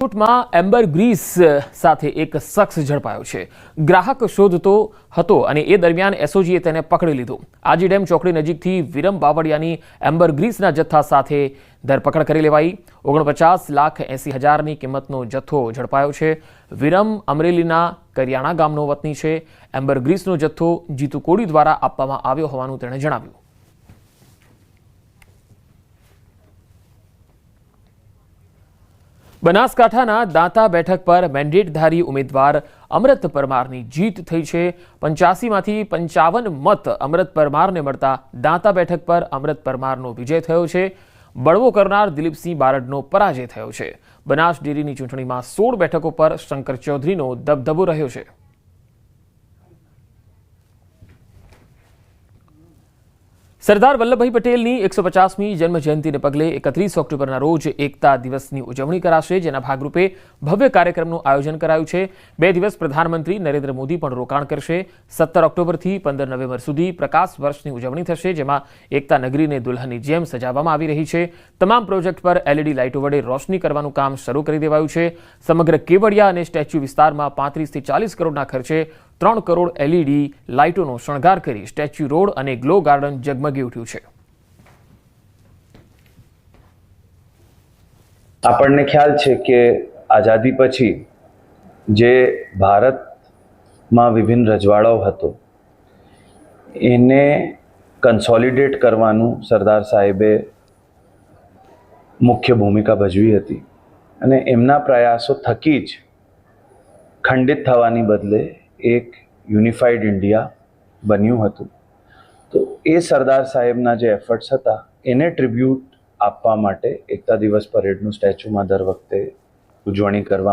રાજકોટમાં amber Greece સાથે એક શખ્સ ઝડપાયો છે. ગ્રાહક શોધતો હતો અને એ દરમિયાન એસઓજીએ તેને પકડી લીધો. આજી ડેમ ચોકડી નજીકથી વિરમ બાવળિયાની એમ્બર ગ્રીસના જથ્થા સાથે ધરપકડ કરી લેવાઈ. ઓગણપચાસ લાખ એંસી હજારની કિંમતનો જથ્થો ઝડપાયો છે. વિરમ અમરેલીના કરિયાણા ગામનો વતની છે. એમ્બર ગ્રીસનો જથ્થો જીતુ કોડી દ્વારા આપવામાં આવ્યો હોવાનું તેણે જણાવ્યું. બનાસકાંઠાના દાંતા બેઠક પર મેન્ડેટધારી ઉમેદવાર અમૃત પરમારની જીત થઈ છે. પંચ્યાસીમાંથી પંચાવન મત અમૃત પરમારને મળતા દાંતા બેઠક પર અમૃત પરમારનો વિજય થયો છે. બળવો કરનાર દિલીપસિંહ બારડનો પરાજય થયો છે. બનાસ ડેરીની ચૂંટણીમાં સોળ બેઠકો પર શંકર ચૌધરીનો દબદબો રહ્યો છે. સરદાર વલ્લભભાઈ પટેલની એકસો પચાસમી જન્મ જયંતિને પગલે એકત્રીસ ઓક્ટોબરના રોજ એકતા દિવસની ઉજવણી કરાશે, જેના ભાગરૂપે ભવ્ય કાર્યક્રમનું આયોજન કરાયું છે. બે દિવસ પ્રધાનમંત્રી નરેન્દ્ર મોદી પણ રોકાણ કરશે. સત્તર ઓક્ટોબરથી પંદર નવેમ્બર સુધી પ્રકાશ વર્ષની ઉજવણી થશે, જેમાં એકતા નગરીને દુલ્હનની જેમ સજાવવામાં આવી રહી છે. તમામ પ્રોજેક્ટ પર એલઈડી લાઇટો વડે રોશની કરવાનું કામ શરૂ કરી દેવાયું છે. સમગ્ર કેવડિયા અને સ્ટેચ્યુ વિસ્તારમાં પાંત્રીસથી ચાલીસ કરોડના ખર્ચે ત્રણ કરોડ એલઈડી લાઇટોનો શણગાર કરી સ્ટેચ્યુ રોડ અને ગ્લો ગાર્ડન ઝગમગી ઉઠ્યું છે. આપણને ખ્યાલ છે કે આઝાદી પછી જે ભારતમાં વિભિન્ન રજવાડાઓ હતો, એને કન્સોલિડેટ કરવાનું સરદાર સાહેબે મુખ્ય ભૂમિકા ભજવી હતી. અને એમના પ્રયાસો થકી જ ખંડિત થવાની બદલે એક યુનિફાઈડ ઇન્ડિયા બન્યું હતું. તો એ સરદાર સાહેબના જે એફર્ટ્સ હતા, એને ટ્રિબ્યુટ આપવા માટે એકતા દિવસ પરેડનું સ્ટેચ્યુમાં દર વખતે ઉજવણી કરવા